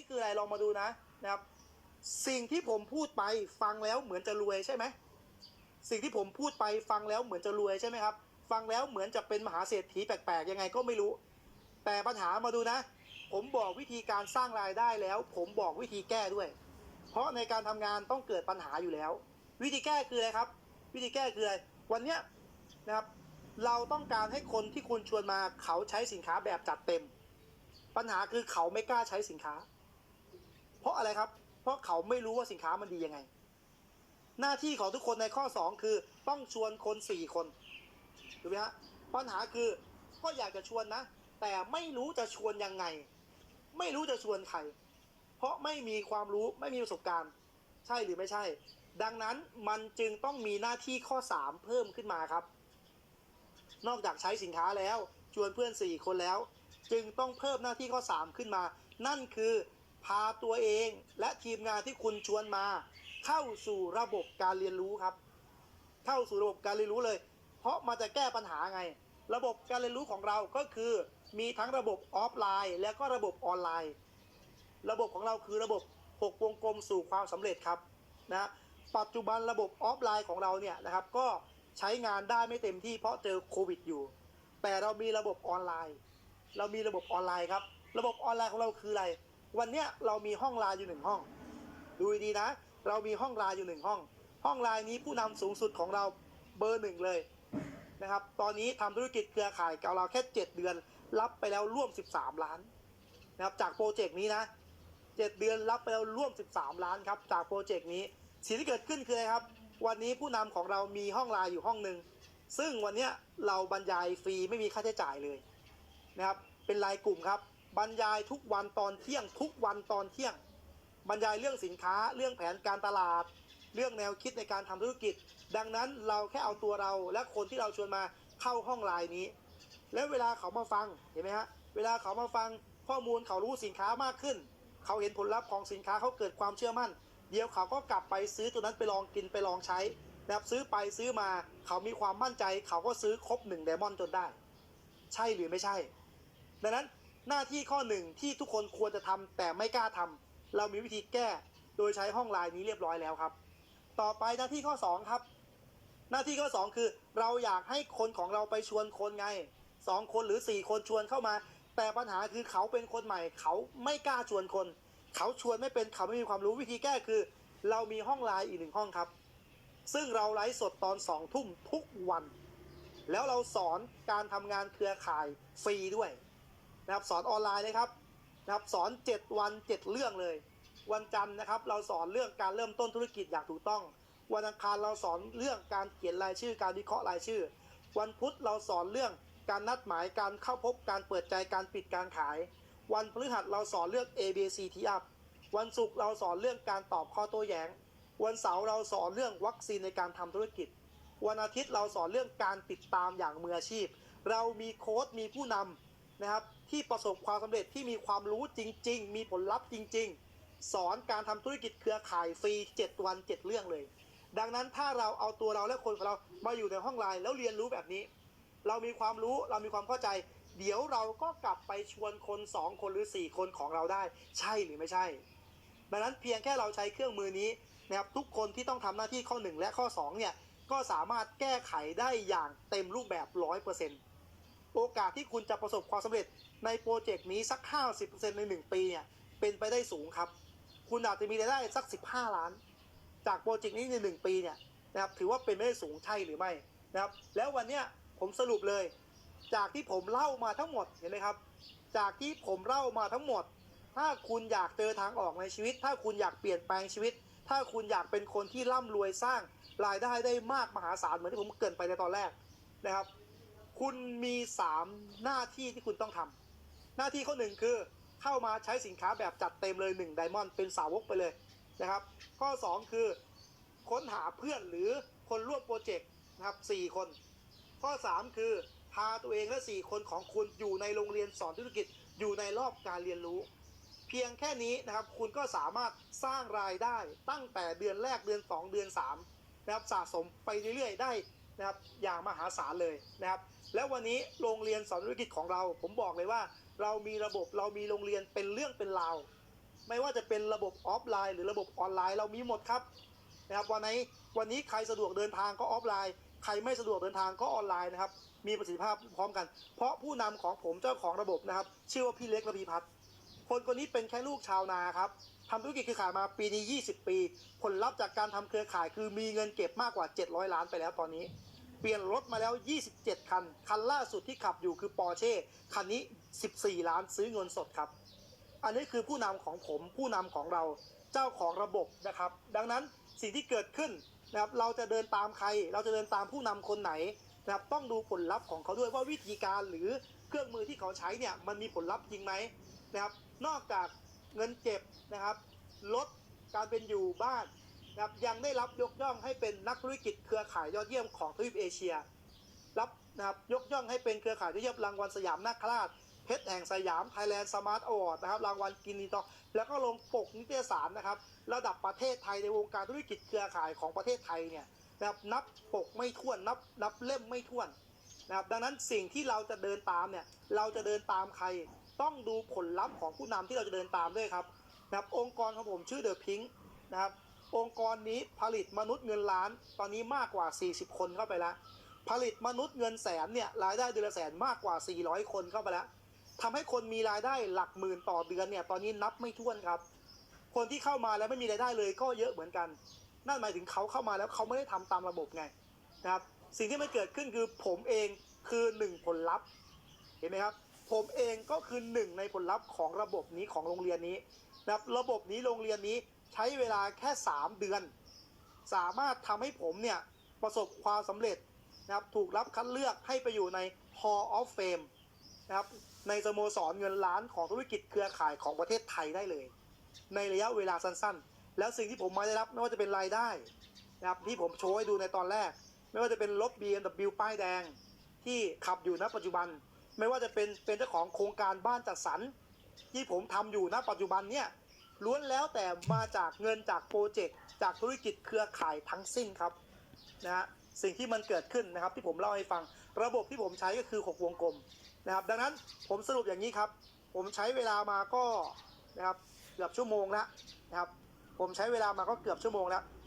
นี้คืออะไรลองมาดูนะนะครับ สิ่งที่ผมพูดไปฟังแล้วเหมือนจะรวยใช่ไหมสิ่งที่ผมพูดไปฟังแล้วเหมือนจะรวยใช่ไหมครับ ฟังแล้วเหมือนจะเป็นมหาเศรษฐีแปลกๆยังไงก็ไม่รู้ แต่ปัญหามาดูนะ ผมบอกวิธีการสร้างรายได้แล้ว ผมบอกวิธีแก้ด้วย เพราะในการทำงานต้องเกิดปัญหาอยู่แล้ว วิธีแก้คืออะไรครับ วิธีแก้คืออะไรวันเนี้ยนะครับเราต้องการให้คนที่คุณชวนมาเขาใช้สินค้าแบบจัดเต็ม ปัญหาคือเขาไม่กล้าใช้สินค้า เพราะอะไรครับ เพราะเขาไม่รู้ว่าสินค้ามันดียังไง หน้าที่ของทุกคนในข้อ 2 คือต้องชวนคน4คนถูกไหมฮะปัญหาคือก็อยากจะชวนนะ แต่ไม่รู้จะชวนยังไง ไม่รู้จะชวนใคร เพราะไม่มีความรู้ไม่มีประสบการณ์ ใช่หรือไม่ใช่ ดังนั้นมันจึงต้องมีหน้าที่ข้อ 3 เพิ่มขึ้นมาครับ นอกจากใช้สินค้าแล้วชวนเพื่อน 4 คนแล้ว จึงต้องเพิ่มหน้าที่ข้อ 3 ขึ้นมา นั่นคือ พาตัวเองและทีมงานที่คุณชวนมา เข้าสู่ระบบการเรียนรู้ครับ เข้าสู่ระบบการเรียนรู้เลย เพราะมันจะแก้ปัญหาไง ระบบการเรียนรู้ของเราก็คือมีทั้งระบบออฟไลน์ และก็ระบบออนไลน์ ระบบของเราคือระบบ 6 วงกลมสู่ความสำเร็จครับนะปัจจุบันระบบออฟไลน์ของเราเนี่ยนะครับก็ใช้งานได้ไม่เต็มที่เพราะเจอโควิดอยู่ แต่เรามีระบบออนไลน์ เรามีระบบออนไลน์ครับ ระบบออนไลน์ของเราคืออะไร วันเนี้ยเรามีห้องลน์อยู่หนึ่งห้อง ดูดีนะ เรามีห้องลน์อยู่หนึ่งห้อง ห้องลน์นี้ผู้นำสูงสุดของเราเบอร์หนึ่งเลยนะครับ ตอนนี้ทำธุรกิจเครือข่ายกับเราแค่7เดือน รับไปแล้วร่วม13ล้านนะครับ จากโปรเจกต์นี้นะ7เดือนรับไปแล้วร่วม13ล้านครับ จากโปรเจกต์นี้สิ่งที่เกิดขึ้นคืออะไรครับ วันนี้ผู้นำของเรามีห้องลน์อยู่ห้องหนึ่งซึ่งวันเนี้ยเราบรรยายฟรีไม่มีค่าใช้จ่ายเลยนะครับ เป็นรายกลุ่มครับ บรรยายทุกวันตอนเที่ยง ทุกวันตอนเที่ยง บรรยายเรื่องสินค้าเรื่องแผนการตลาด เรื่องแนวคิดในการทำธุรกิจ ดังนั้นเราแค่เอาตัวเราและคนที่เราชวนมาเข้าห้องไลน์นี้ แล้วเวลาเขามาฟังเห็นไหมฮะเวลาเขามาฟังข้อมูลเขารู้สินค้ามากขึ้น เขาเห็นผลลัพธ์ของสินค้าเขาเกิดความเชื่อมั่น เดี๋ยวเขาก็กลับไปซื้อตัวนั้นไปลองกินไปลองใช้นะครับซื้อไปซื้อมาเขามีความมั่นใจ เขาก็ซื้อครบหนึ่งไดมอนด์จนได้ ใช่หรือไม่ใช่ ดังนั้น หน้าที่ข้อหนึ่งที่ทุกคนควรจะทำแต่ไม่กล้าทำเรามีวิธีแก้โดยใช้ห้องไลน์นี้เรียบร้อยแล้วครับ ต่อไปหน้าที่ข้อ 2 ครับ หน้าที่ข้อ 2 คือ เราอยากให้คนของเราไปชวนคนไงสองคนหรือ 4 คนชวนเข้ามา แต่ปัญหาคือเขาเป็นคนใหม่ เขาไม่กล้าชวนคน เขาชวนไม่เป็นเขาไม่มีความรู้วิธีแก้คือ เรามีห้องไลน์อีกหนึ่งห้องครับ ซึ่งเราไลฟ์สดตอนสองทุ่มทุกวัน แล้วเราสอนการทำงานเครือข่ายฟรีด้วย นะครับสอนออนไลน์เลยครับนะครับสอน 7 วัน 7 เรื่องเลย วันจันทร์นะครับ เราสอนเรื่องการเริ่มต้นธุรกิจอย่างถูกต้อง วันอังคารเราสอนเรื่องการเขียนรายชื่อ การวิเคราะห์รายชื่อ วันพุธเราสอนเรื่องการนัดหมายการเข้าพบการเปิดใจการปิดการขาย วันพฤหัสเราสอนเรื่อง A B C T up วันศุกร์เราสอนเรื่องการตอบข้อโต้แย้ง วันเสาร์เราสอนเรื่องวัคซีนในการทำธุรกิจ วันอาทิตย์เราสอนเรื่องการติดตามอย่างมืออาชีพ เรามีโค้ดมีผู้นำนะครับ ที่ประสบความสำเร็จที่มีความรู้จริง ๆ มีผลลัพธ์จริง ๆ สอนการทำธุรกิจเครือข่ายฟรี 7 วัน 7 เรื่องเลย ดังนั้นถ้าเราเอาตัวเราและคนของเรามาอยู่ในห้องไลน์แล้วเรียนรู้แบบนี้ เรามีความรู้เรามีความเข้าใจ เดี๋ยวเราก็กลับไปชวนคน 2 คนหรือ 4 คนของเราได้ ใช่หรือไม่ใช่ ดังนั้นเพียงแค่เราใช้เครื่องมือนี้นะครับทุกคนที่ต้องทำหน้าที่ข้อ 1 และข้อ2เนี่ยก็สามารถแก้ไขได้อย่างเต็มรูปแบบ 100% โอกาสที่คุณจะประสบความสำเร็จในโปรเจกต์นี้สัก 50%ใน 1 ปีเนี่ยเป็นไปได้สูงครับ คุณอาจจะมีรายได้สัก 15 ล้าน จากโปรเจกต์นี้ใน 1 ปีเนี่ยนะครับถือว่าเป็นไปได้สูงใช่หรือไม่นะครับแล้ววันเนี้ยผมสรุปเลย จากที่ผมเล่ามาทั้งหมดเห็นไหมครับ จากที่ผมเล่ามาทั้งหมด ถ้าคุณอยากเจอทางออกในชีวิต ถ้าคุณอยากเปลี่ยนแปลงชีวิต ถ้าคุณอยากเป็นคนที่ร่ำรวยสร้างรายได้ได้มากมหาศาลเหมือนที่ผมเกินไปในตอนแรกนะครับ คุณมี3หน้าที่ที่คุณต้องทำหน้าที่ข้อหนึ่งคือเข้ามาใช้สินค้าแบบจัดเต็มเลย1ไดมอนด์เป็นสาวกไปเลยนะครับ ข้อ 2 คือค้นหาเพื่อนหรือคนร่วมโปรเจกต์นะครับ4คน ข้อ 3 คือพาตัวเองและ 4 คนของคุณอยู่ในโรงเรียนสอนธุรกิจอยู่ในรอบการเรียนรู้ เพียงแค่นี้นะครับคุณก็สามารถสร้างรายได้ตั้งแต่เดือนแรกเดือน 2 เดือน3นะครับสะสมไปเรื่อยๆได้ นะครับอย่างมหาศาลเลยนะครับแล้ววันนี้โรงเรียนสอนธุรกิจของเรา ผมบอกเลยว่า เรามีระบบเรามีโรงเรียนเป็นเรื่องเป็นราวไม่ว่าจะเป็นระบบออฟไลน์ หรือระบบออนไลน์เรามีหมดครับนะครับวันไหนวันนี้ใครสะดวกเดินทางก็ออฟไลน์ ใครไม่สะดวกเดินทางก็ออนไลน์นะครับมีประสิทธิภาพพร้อมกัน เพราะผู้นำของผมเจ้าของระบบนะครับชื่อว่าพี่เล็กระพีพัฒน์คนคนนี้เป็นแค่ลูกชาวนาครับทำธุรกิจเครือข่ายมาปีนี้ 20 ปี ผลลัพธ์จากการทำเครือข่ายคือมีเงินเก็บมากกว่า 700 ล้านไปแล้วตอนนี้ เปลี่ยนรถมาแล้ว 27 คัน คันล่าสุดที่ขับอยู่คือปอร์เช่ คันนี้ 14 ล้านซื้อเงินสดครับ อันนี้คือผู้นำของผมผู้นำของเราเจ้าของระบบนะครับ ดังนั้นสิ่งที่เกิดขึ้นนะครับเราจะเดินตามใคร เราจะเดินตามผู้นำคนไหนนะครับต้องดูผลลัพธ์ของเขาด้วยว่าวิธีการหรือเครื่องมือที่เขาใช้เนี่ยมันมีผลลัพธ์จริงไหมนะครับ นอกจากเงินเก็บนะครับลดการเป็นอยู่บ้าน นะครับยังได้รับยกย่องให้เป็นนักธุรกิจเครือข่ายยอดเยี่ยมของทวีปเอเชีย รับนะครับยกย่องให้เป็นเครือข่ายยอดเยี่ยมรางวัลสยามนาคราชเพชรแห่งสยามไทยแลนด์สมาร์ทอวอร์ดนะครับรางวัลกินนีทอแล้วก็ลงปกนิตยสารนะครับ ระดับประเทศไทยในวงการธุรกิจเครือข่ายของประเทศไทยเนี่ยนะครับนับปกไม่ถ้วนนับนับเล่มไม่ถ้วนนะครับดังนั้นสิ่งที่เราจะเดินตามเนี่ยเราจะเดินตามใครต้องดูผลลัพธ์ของผู้นำที่เราจะเดินตามด้วยครับนะครับองค์กรของผมชื่อเดอะพิงค์นะครับ องค์กรนี้ผลิตมนุษย์เงินล้าน ตอนนี้มากกว่า 40 คนเข้าไปแล้ว ผลิตมนุษย์เงินแสนเนี่ยรายได้เดือนละแสนมากกว่า 400 คนเข้าไปแล้วทำให้คนมีรายได้หลักหมื่นต่อเดือนเนี่ยตอนนี้นับไม่ถ้วนครับ คนที่เข้ามาแล้วไม่มีรายได้เลยก็เยอะเหมือนกัน นั่นหมายถึงเขาเข้ามาแล้วเขาไม่ได้ทำตามระบบไงนะครับสิ่งที่มันเกิดขึ้นคือผมเองคือหนึ่งผลลัพธ์เห็นไหมครับผมเองก็คือหนึ่งในผลลัพธ์ของระบบนี้ของโรงเรียนนี้นะครับระบบนี้โรงเรียนนี้ ใช้เวลาแค่ 3 เดือน สามารถทำให้ผมเนี่ย ประสบความสำเร็จนะครับถูกรับคัดเลือกให้ไปอยู่ใน Hall of Fame นะครับในสโมสรเงินล้านของธุรกิจเครือข่ายของประเทศไทยได้เลย ในระยะเวลาสั้นๆ แล้วสิ่งที่ผมมาได้รับไม่ว่าจะเป็นรายได้นะครับที่ผมโชว์ให้ดูในตอนแรก ไม่ว่าจะเป็นรถ BMW ป้ายแดง ที่ขับอยู่ณปัจจุบัน ไม่ว่าจะเป็นเป็นเจ้าของโครงการบ้านจัดสรรที่ผมทำอยู่ณปัจจุบันเนี่ย ล้วนแล้วแต่มาจากเงินจากโปรเจกต์จากธุรกิจเครือข่ายทั้งสิ้นครับนะฮะสิ่งที่มันเกิดขึ้นนะครับที่ผมเล่าให้ฟัง ระบบที่ผมใช้ก็คือ 6 วงกลมนะครับ ดังนั้นผมสรุปอย่างนี้ครับ ผมใช้เวลามาก็นะครับเกือบชั่วโมงแล้วนะครับ ผมใช้เวลามาก็เกือบชั่วโมงแล้ว